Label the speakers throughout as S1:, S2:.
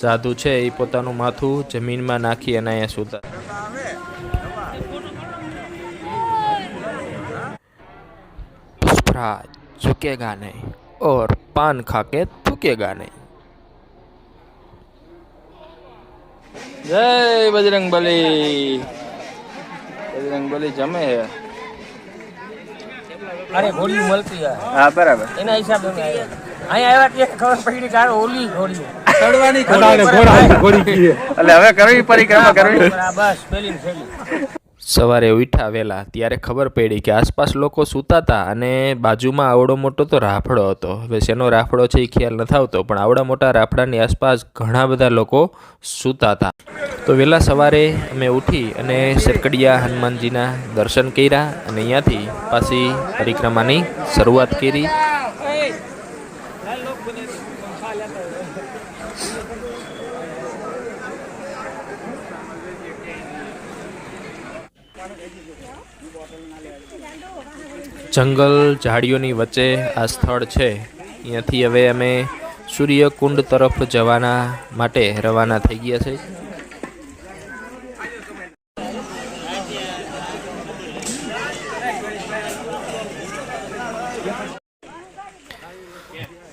S1: સાધુ છે એ પોતાનું માથું જમીનમાં નાખી અને અહીંયા સૂતા. પુષ્પરા ઝુકેગા નહીં ઓર પાન ખાકે થૂકેગા નહીં.
S2: જય બજરંગ બલી. બજરંગ બલી જમે હે.
S3: અરે ગોળી મળતી
S2: હા બરાબર.
S3: એના હિસાબે અમે આવ્યા અહીંયા આવ્યા ત્યારે ખબર પડી કે આ ઓલી ઘોડી
S2: એટલે હવે કરવી પરિક્રમા કરવી?
S3: આ બસ પેલી ને પેલી
S1: સવારે ઉઠા વહેલા ત્યારે ખબર પડી કે આસપાસ લોકો સૂતા હતા અને બાજુમાં આવડો મોટો તો રાફડો હતો. હવે શેનો રાફડો છે એ ખ્યાલ નથી આવતો પણ આવડા મોટા રાફડાની આસપાસ ઘણા બધા લોકો સૂતા હતા તો વહેલા સવારે અમે ઉઠી અને સરકડિયા હનુમાનજીના દર્શન કર્યા અને અહીંયાથી પાછી પરિક્રમાની શરૂઆત કરી. જંગલ ઝાડીઓની વચ્ચે આ સ્થળ છે. અહીંયાથી હવે અમે સૂર્યકુંડ તરફ જવાના માટે રવાના થઈ ગયા છે.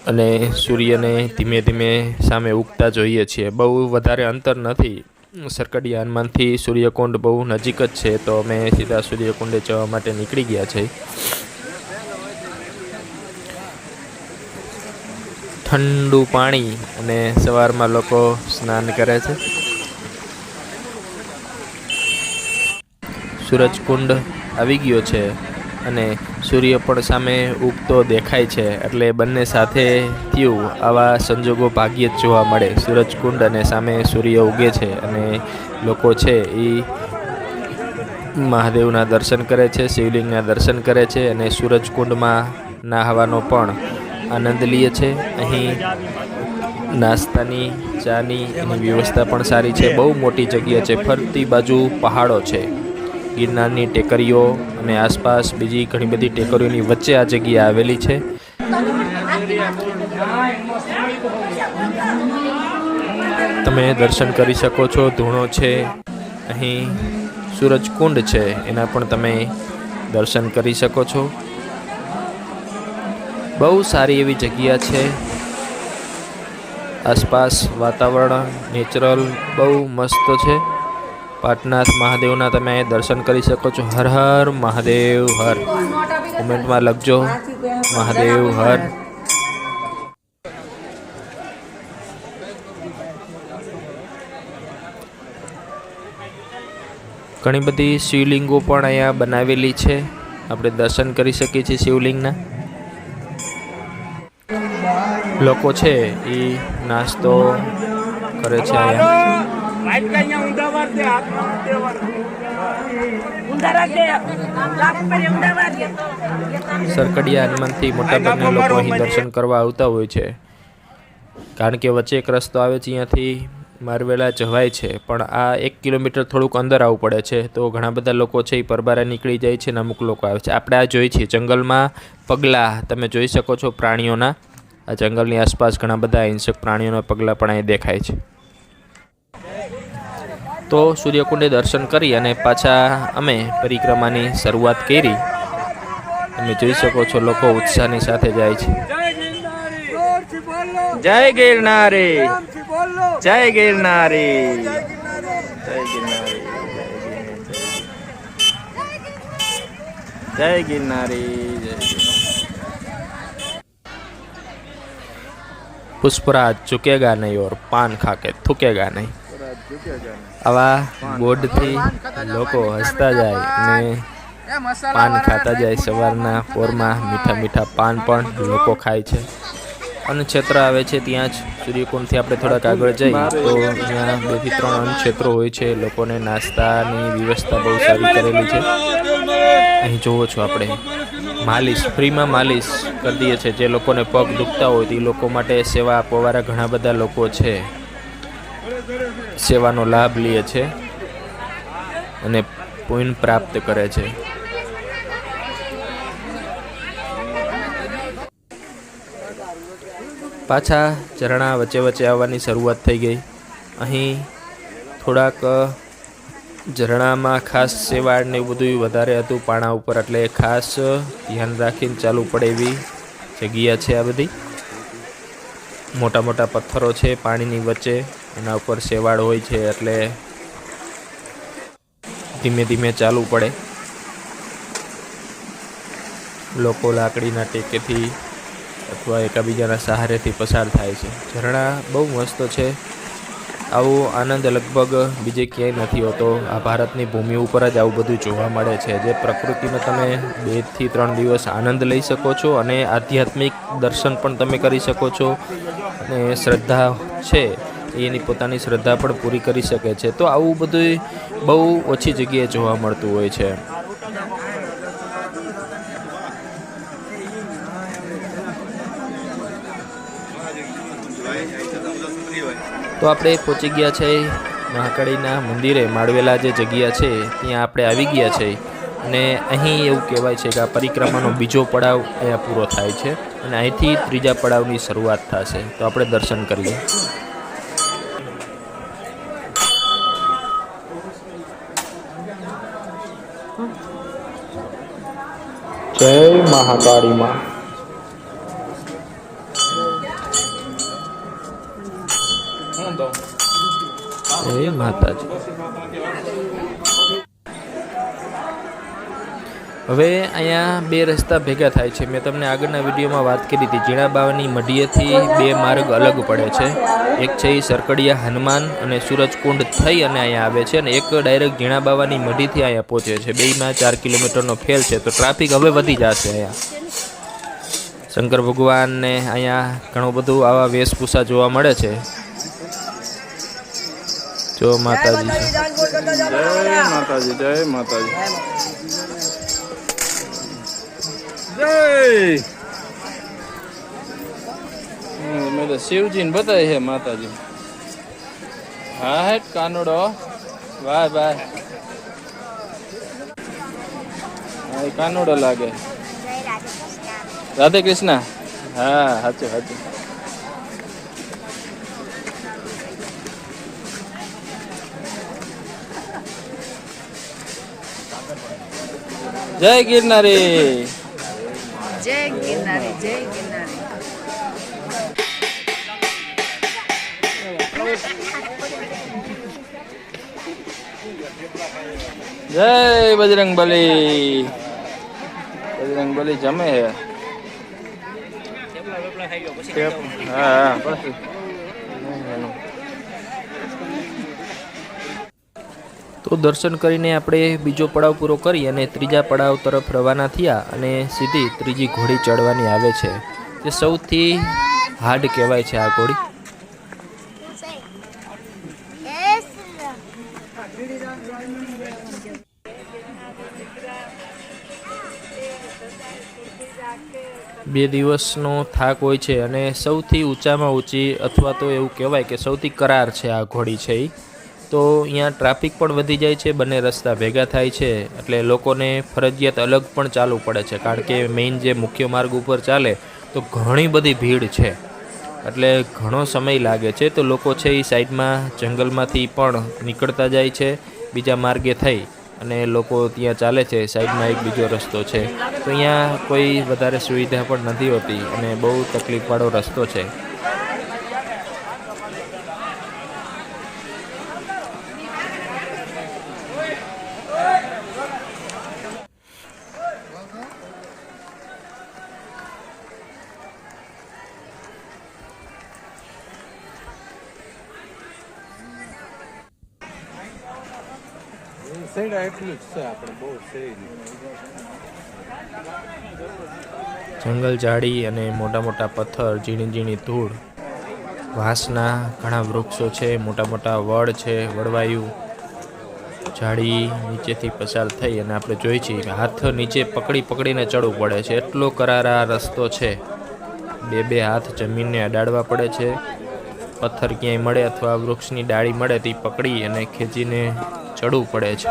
S1: અને સૂર્યને ધીમે ધીમે સામે ઉગતા જોઈએ છીએ. બહુ વધારે અંતર નથી. સરકડિયા હનુમાનથી સૂર્યકુંડ બહુ નજીક જ છે, તો અમે સીધા સૂર્યકુંડે જવા માટે નીકળી ગયા છે. ઠંડુ પાણી અને સવારમાં લોકો સ્નાન કરે છે. સૂરજકુંડ આવી ગયો છે. અને સૂર્ય પણ સામે ઉગતો દેખાય છે. એટલે બંને સાથે થયું આવા સંજોગો ભાગ્યે જ જોવા મળે. સૂરજકુંડ અને સામે સૂર્ય ઉગે છે અને લોકો છે એ મહાદેવના દર્શન કરે છે, શિવલિંગના દર્શન કરે છે અને સૂરજકુંડમાં નાહવાનો પણ આનંદ લે છે. અહીં નાસ્તાની, ચાની એની વ્યવસ્થા પણ સારી છે. બહુ મોટી જગ્યા છે. ફરતી બાજુ પહાડો છે. ગિરનારની ટેકરીઓ અને આસપાસ બીજી ઘણી બધી ટેકરીઓની વચ્ચે આ જગ્યા આવેલી છે. તમે દર્શન કરી શકો છો. ધૂણો છે. અહીં સૂરજકુંડ છે. એના પણ તમે દર્શન કરી શકો છો. બહુ સારી એવી જગ્યા છે. આસપાસ વાતાવરણ, નેચરલ બહુ મસ્ત છે. પાટનાથ મહાદેવના તમે દર્શન કરી શકો છો. હર હર મહાદેવ હર. કોમેન્ટમાં લખજો. મહાદેવ હર. ઘણી બધી શિવલિંગો પણ અહીંયા બનાવેલી છે. આપણે દર્શન કરી શકીએ છીએ શિવલિંગના. લોકો છે એ નાસ્તો કરે છે અહીંયા. સરકડિયા હનુમાનથી મોટાભાગના લોકો અહીં દર્શન કરવા આવતા હોય છે. કારણ કે વચ્ચે એક રસ્તો આવે છે અહીંયાથી મારવેલા જવાય છે. પણ આ એક કિલોમીટર થોડુંક અંદર આવવું પડે છે. તો ઘણા બધા લોકો છે એ પરબારા નીકળી જાય છે અને અમુક લોકો આવે છે. આપણે આ જોઈએ છીએ જંગલમાં પગલાં. તમે જોઈ શકો છો પ્રાણીઓના. આ જંગલની આસપાસ ઘણા બધા હિંસક પ્રાણીઓના પગલાં પણ અહીં દેખાય છે. તો સૂર્યકુંડે દર્શન કરી અને પાછા અમે પરિક્રમાની શરૂઆત કરી. તમે જોઈ શકો છો લોકો ઉત્સાહની સાથે જાય છે.
S2: જય ગિરનારી. જય ગિરનારી. જય ગિરનારી. જય ગિરનારી.
S1: પુષ્પરાજ ચૂકેગા નહીં ઓર પાન ખાકે થૂકેગા નહીં. આવા બોર્ડથી લોકો હસતા જાય અને પાન ખાતા જાય સવારના પોરમાં મીઠા મીઠા પાન પણ લોકો ખાય છે. અને ક્ષેત્ર આવે છે ત્યાં જ. સૂર્યકુંડથી આપણે થોડાક આગળ જઈએ તો ત્યાં બેથી ત્રણ ક્ષેત્રો હોય છે. લોકોને નાસ્તાની વ્યવસ્થા બહુ સારી કરેલી છે. અહીં જોવો છો આપણે. માલિશ, ફ્રીમાં માલિશ કરી દઈએ છે. જે લોકોને પગ દુખતા હોય તે લોકો માટે સેવા આપવાવાળા ઘણા બધા લોકો છે. સેવાનો લાભ લે છે અને પુણ્ય પ્રાપ્ત કરે છે. પાછા ઝરણા વચ્ચે વચ્ચે આવવાની શરૂઆત થઈ ગઈ. અહીં થોડાક ઝરણામાં ખાસ સેવાળ ને એવું બધું વધારે હતું. પાણા ઉપર એટલે ખાસ ધ્યાન રાખીને ચાલવું પડે એવી જગ્યા છે આ બધી. મોટા મોટા પથ્થરો છે પાણીની વચ્ચે. એના ઉપર શેવાળ હોય છે એટલે ધીમે ધીમે ચાલવું પડે. લોકો લાકડીના ટેકેથી અથવા એકાબીજાના સહારેથી પસાર થાય છે. ઝરણા બહુ મસ્ત છે. આવો આનંદ લગભગ બીજે ક્યાંય નથી હોતો. આ ભારતની ભૂમિ ઉપર જ આવું બધું જોવા મળે છે. જે પ્રકૃતિનો તમે બેથી ત્રણ દિવસ આનંદ લઈ શકો છો અને આધ્યાત્મિક દર્શન પણ તમે કરી શકો છો. અને શ્રદ્ધા છે, એની પોતાની શ્રદ્ધા પણ પૂરી કરી શકે છે. તો આવું બધું બહુ ઓછી જગ્યાએ જોવા મળતું હોય છે. તો આપણે પહોંચી ગયા છે મહાકાળીના મંદિરે, માળવેલા જે જગ્યા છે, ત્યાં આપણે આવી ગયા છે. અને અહીં એવું કહેવાય છે કે આ પરિક્રમાનો બીજો પડાવ અહીંયા પૂરો થાય છે અને અહીંથી ત્રીજા પડાવની શરૂઆત થશે. તો આપણે દર્શન કરીએ. જય મહાકાળી માં. જય માતાજી. હવે અહીંયા બે રસ્તા ભેગા થાય છે. મેં તમને આગળના વિડીયોમાં વાત કરી હતી. જીણાબાવાની મઢીએથી બે માર્ગ અલગ પડે છે. એક છે એ સરકડિયા હનુમાન અને સૂરજકુંડ થઈ અને અહીંયા આવે છે અને એક ડાયરેક્ટ જીણાબાવાની મઢીથી અહીંયા પહોંચે છે. બેમાં ચાર કિલોમીટરનો ફેર છે. તો ટ્રાફિક હવે વધી જશે અહીંયા. શંકર ભગવાનને અહીંયા ઘણું બધું આવા વેશભૂષા જોવા મળે છે. જો માતાજી છે
S2: જય માતાજી જય માતાજી જય હમ, મેં તો શિવજીને બતાવી છે માતાજી હા હેટ કાનુડો વાહ વાહ હા એ કાનુડો લાગે રાધે કૃષ્ણ હા સાચું સાચું જય ગિરનારી.
S4: જય ગિરનારી જય ગિરનારી.
S2: જય બજરંગ બલી. બજરંગ બલી જમે હે. હા હા
S1: તો દર્શન કરીને આપણે બીજો પડાવ પૂરો કરી અને ત્રીજા પડાવ તરફ રવાના થયા અને સીધી ત્રીજી ઘોડી ચડવાની આવે છે. જે સૌથી હાર્ડ કહેવાય છે આ ઘોડી. બે દિવસનો થાક હોય છે અને સૌથી ઊંચામાં ઊંચી અથવા તો એવું કહેવાય કે સૌથી કરાર છે આ ઘોડી છે એ તો અહીંયા ટ્રાફિક પણ વધી જાય છે, બંને રસ્તા ભેગા થાય છે, એટલે લોકોને ફરજિયાત અલગ પણ ચાલવું પડે છે, કારણ કે મેઇન જે મુખ્ય માર્ગ ઉપર ચાલે તો ઘણી બધી ભીડ છે. એટલે ઘણો સમય લાગે છે તો લોકો છે એ સાઈડમાં જંગલમાંથી પણ નીકળતા જાય છે, બીજા માર્ગે થઈ અને લોકો ત્યાં ચાલે છે, સાઈડમાં એક બીજો રસ્તો છે. તો અહીંયા કોઈ વધારે સુવિધા પણ નથી હોતી અને બહુ તકલીફવાળો રસ્તો છે. જંગલ ઝાડી અને મોટા મોટા પથ્થર, ઝીણી ઝીણી ધૂળ. વાંસના ઘણા વૃક્ષો છે, મોટા મોટા વડ છે, વડવાયું. ઝાડી નીચેથી પસાર થઈ અને આપણે જોઈ છીએ હાથ નીચે પકડી પકડીને ચડવું પડે છે. એટલો કરારા રસ્તો છે. બે બે હાથ જમીનને અડાડવા પડે છે. પથ્થર ક્યાંય મળે અથવા વૃક્ષની ડાળી મળે તે પકડી અને ખેંચીને ચડવું પડે છે.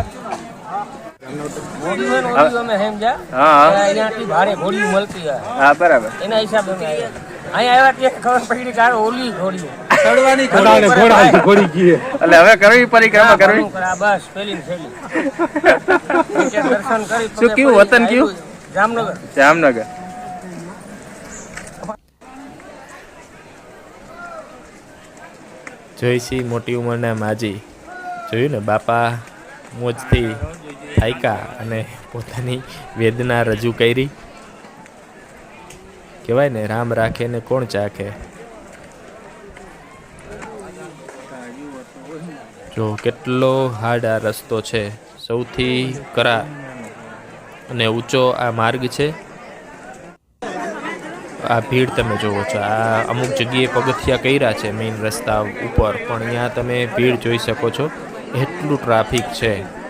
S2: હા બરાબર.
S3: એના હિસાબે
S2: હવે કરવી પરિક્રમા કરવી?
S3: બસ પેલી ને પેલી નીચે દર્શન કરી
S2: શું કયું? વતન કયું?
S3: જામનગર.
S2: જામનગર.
S1: જોઈશી મોટી ઉંમરના માજી. જોયું ને, બાપા મોજથી થાયકા અને પોતાની વેદના રજૂ કરી. કહેવાય ને, રામ રાખે ને કોણ ચાખે? જો કેટલો હાર્ડ આ રસ્તો છે. સૌથી કરા અને ઊંચો આ માર્ગ છે. આ ભીડ તમે જુઓ છો. આ અમુક જગ્યાએ પગથિયા કર્યા છે મેઇન રસ્તા ઉપર, પણ અહીંયા તમે ભીડ જોઈ શકો છો. એટલું ટ્રાફિક છે.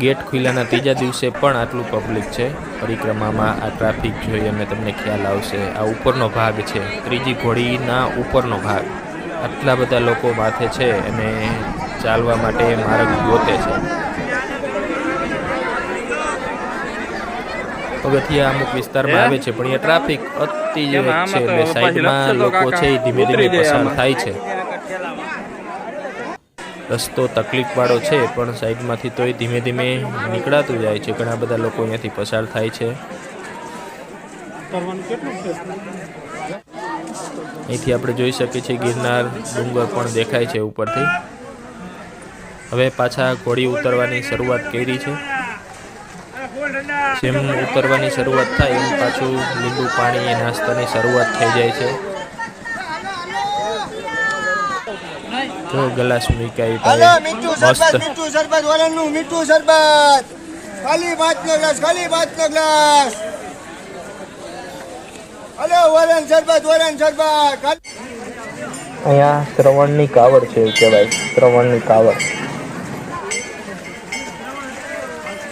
S1: ગેટ ખુલ્લાના ત્રીજા દિવસે પણ આટલું પબ્લિક છે. પરિક્રમામાં આ ટ્રાફિક જોઈ અને તમને ખ્યાલ આવશે. આ ઉપરનો ભાગ છે. ત્રીજી ઘોડીના ઉપરનો ભાગ. આટલા બધા લોકો માથે છે અને ચાલવા માટે માર્ગ ગોતે છે. પગથિયા અમુક વિસ્તારમાં આવે છે પણ એ ટ્રાફિક અતિ છે એટલે સાઈડમાં લોકો છે એ ધીમે ધીમે પસાર થાય છે. રસ્તો તકલીફવાળો છે પણ સાઈડમાંથી તોય ધીમે ધીમે નીકળાતું જાય છે. ઘણા બધા લોકો અહીંયાથી પસાર થાય છે. અહીંથી આપણે જોઈ શકીએ છીએ ગિરનાર ડુંગર પણ દેખાય છે ઉપરથી. હવે પાછા ઘોડી ઉતરવાની શરૂઆત કરી છે. જેમ ઉતરવાની શરૂઆત થાય એમ પાછું લીંબુ પાણી એ નાસ્તાની શરૂઆત થઈ જાય છે. જો ગ્લાસ મીકાઈ ભાઈ મસ્ત.
S5: મીઠું શરબત વરણનું મીઠું શરબત. ખાલી પાંચનો ગ્લાસ ખાલી પાંચનો ગ્લાસ. હલો વરણ શરબત વરણ શરબત.
S1: અહીંયા શ્રવણની કાવડ છે એવું કહેવાય શ્રવણની કાવડ.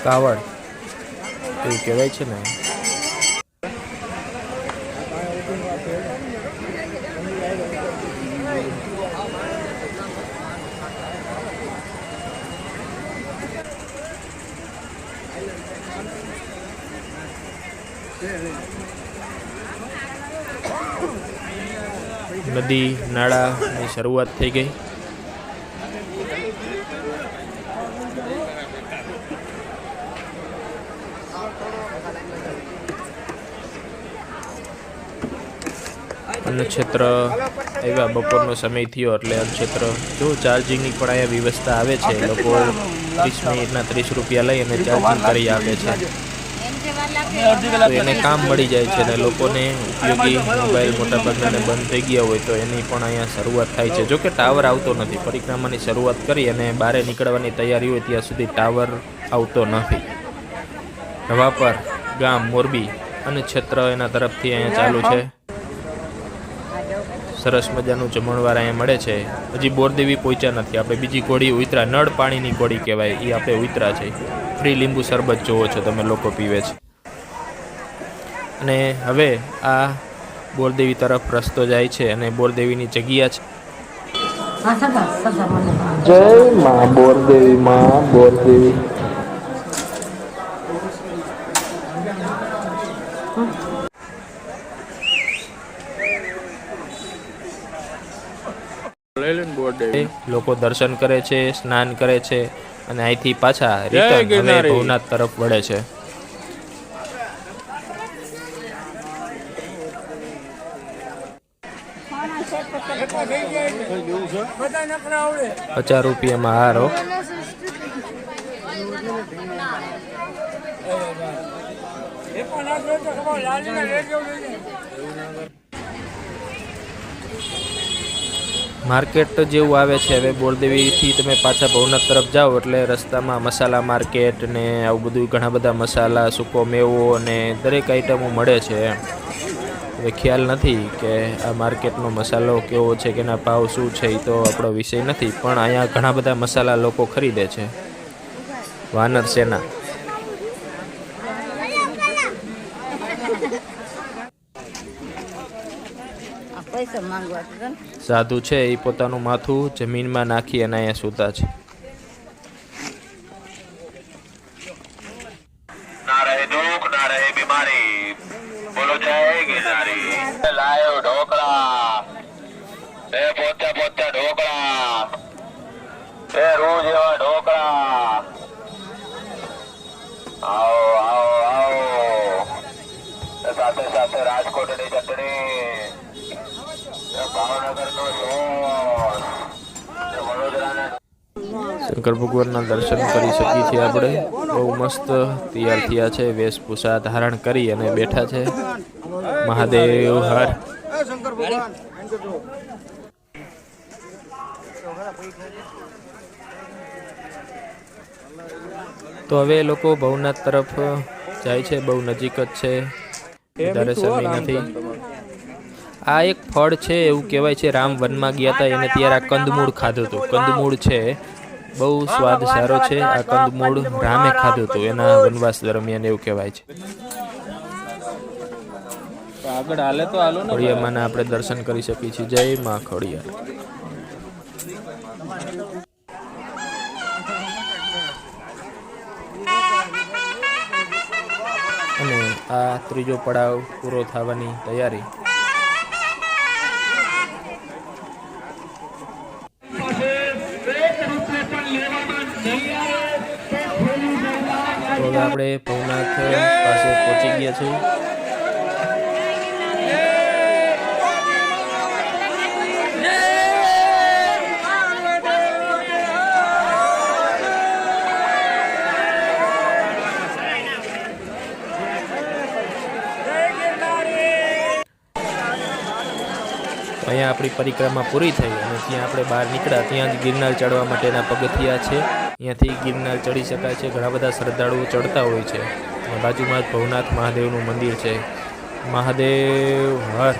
S1: કાવડ. એવું કહેવાય છે ને. નદી નાળાની શરૂઆત થઈ ગઈ. અન્નક્ષેત્ર આવ્યા, બપોરનો સમય થયો એટલે અન્નક્ષેત્ર જો ચાર્જિંગની પણ અહીંયા વ્યવસ્થા આવે છે, લોકો ત્રીસ મિનિટના ત્રીસ રૂપિયા લઈ અને ચાર્જિંગ કરી આવે છે. એને કામ મળી જાય છે અને લોકોને ઉપયોગી મોબાઈલ મોટાભાગનાને બંધ થઈ ગયા હોય તો એની પણ અહીંયા શરૂઆત થાય છે. જો કે ટાવર આવતો નથી, પરિક્રમાની શરૂઆત કરી અને બહાર નીકળવાની તૈયારી હોય ત્યાં સુધી ટાવર આવતો નથી. નવાપર ગામ મોરબી અને ક્ષેત્ર એના તરફથી અહીંયા ચાલુ છે. સરસ મજાનું જમણવાર અહીંયા મળે છે. હજી બોરદેવી પહોંચ્યા નથી. આપણે બીજી કોળી ઉતરા નળ પાણીની કોળી કહેવાય એ આપણે ઉતરા છે. ફ્રી લીંબુ શરબત જોવો છો તમે લોકો પીવે છે. અને હવે આ બોરદેવી તરફ રસ્તો જાય છે અને બોરદેવીની જગ્યા છે. જય માં બોરદેવી માં બોરદેવી લોકો દર્શન કરે છે સ્નાન કરે છે અને અહીંથી પાછા રિટર્ન હવે ભવનાથ તરફ વળે છે. પચાસ રૂપિયામાં હારો. માર્કેટ જેવું આવે છે, હવે બોરદેવીથી તમે પાછા ભવનાથ તરફ જાઓ એટલે રસ્તામાં મસાલા માર્કેટ ને આવું બધું ઘણા બધા મસાલા, સૂકો મેવો અને દરેક આઈટમો મળે છે. હવે ખ્યાલ નથી કે આ માર્કેટનો મસાલો કેવો છે કે એના ભાવ શું છે એ તો આપણો વિષય નથી, પણ અહીંયા ઘણા બધા મસાલા લોકો ખરીદે છે. વાનર સેના. સાધુ છે એ પોતાનું માથું જમીનમાં નાખી અને અહીંયા સૂતા છે.
S6: સાથે સાથે રાજકોટની ચટણી.
S1: શંકર ભગવાનના દર્શન કરી શકીએ છીએ આપણે. બહુ મસ્ત તૈયાર થયા છે, વેશભૂષા ધારણ કરી અને બેઠા છે. મહાદેવ, હર. તો હવે લોકો ભવનાથ તરફ જાય છે, બહુ નજીક જ છે. વધારે સમય આ એક ફળ છે, એવું કહેવાય છે, રામ વનમાં ગયા હતા, એને ત્યારે આ કંદમૂળ ખાધું હતું. કંદમૂળ છે. બહુ સ્વાદ સારો છે. આ કંદમૂળ રામે ખાધું હતું. એના વનવાસ દરમિયાન એવું કહેવાય છે.
S2: આગળ હાલે તો હાલો
S1: ખોડિયામાના આપણે દર્શન કરી શકીએ છીએ. જય માં ખોડિયા. અને આ ત્રીજો પડાવ પૂરો થવાની તૈયારી. હવે આપણે ભવનાથ પાસે પહોંચી ગયા છીએ. અહીંયા આપણી પરિક્રમા પૂરી થઈ અને ત્યાં આપણે બહાર નીકળ્યા. ત્યાં જ ગિરનાર ચડવા માટેના પગથિયા છે. અહીંયાથી ગિરનાર ચડી શકાય છે. ઘણા બધા શ્રદ્ધાળુઓ ચડતા હોય છે. બાજુમાં જ ભવનાથ મહાદેવનું મંદિર છે. મહાદેવ હર